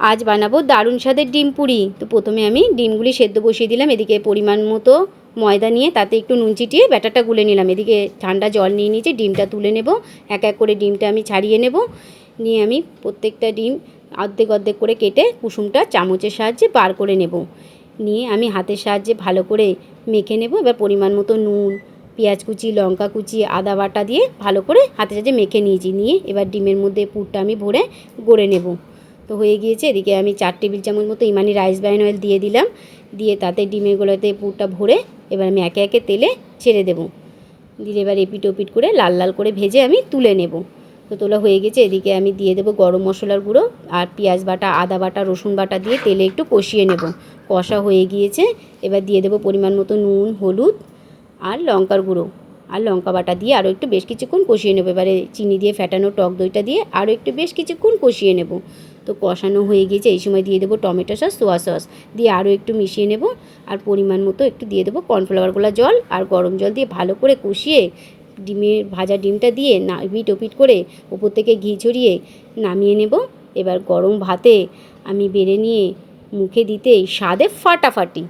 আজ বানাবো দারুণ স্বাদের ডিম পুরি। তো প্রথমে আমি ডিমগুলি সেদ্ধ বসিয়ে দিলাম, এদিকে পরিমাণ মতো ময়দা নিয়ে তাতে একটু নুন চিটিয়ে ব্যাটারটা গুলে নিলাম। এদিকে ঠান্ডা জল নিয়ে নিয়েছি, ডিমটা তুলে নেব, এক এক করে ডিমটা আমি ছাড়িয়ে নেব। নিয়ে আমি প্রত্যেকটা ডিম অর্ধেক অর্ধেক করে কেটে কুসুমটা চামচের সাহায্যে বার করে নেব। নিয়ে আমি হাতের সাহায্যে ভালো করে মেখে নেব, এবার পরিমাণ মতো নুন, পেঁয়াজ কুচি, লঙ্কা কুচি, আদা বাটা দিয়ে ভালো করে হাতের সাহায্যে মেখে নিয়েছি। নিয়ে এবার ডিমের মধ্যে পুরটা আমি ভরে গড়ে নেব। তো হয়ে গিয়েছে। এদিকে আমি চার টেবিল চামচ মতো ইমানি রাইস ব্রাইন অয়েল দিয়ে দিলাম। দিয়ে তাতে ডিমের গোলাতে পুরটা ভরে এবার আমি একে একে তেলে ছেড়ে দেবো। দিলে এবার এপিট ওপিট করে লাল লাল করে ভেজে আমি তুলে নেব। তো তোলা হয়ে গেছে। এদিকে আমি দিয়ে দেবো গরম মশলার গুঁড়ো আর পেঁয়াজ বাটা, আদা বাটা, রসুন বাটা দিয়ে তেলে একটু কষিয়ে নেব। কষা হয়ে গিয়েছে। এবার দিয়ে দেবো পরিমাণ মতো নুন, হলুদ আর লঙ্কার গুঁড়ো। আর লঙ্কা বাটা দিয়ে আরও একটু বেশ কিছুক্ষণ কষিয়ে নেব। এবারে চিনি দিয়ে ফ্যাটানো টক দইটা দিয়ে আরও একটু বেশ কিছুক্ষণ কষিয়ে নেব। তো কষানো হয়ে গিয়েছে, এই সময় দিয়ে দেবো টমেটো সস, সোয়া সস। দিয়ে আরও একটু মিশিয়ে নেব আর পরিমাণ মতো একটু দিয়ে দেবো কর্নফ্লাওয়ার গোলা জল আর গরম জল দিয়ে ভালো করে কষিয়ে ডিমের ভাজা ডিমটা দিয়ে না পিট ওপিট করে ওপর থেকে ঘি ছড়িয়ে নামিয়ে নেব। এবার গরম ভাতে আমি বেড়ে নিয়ে মুখে দিতেই স্বাদে ফাটাফাটি।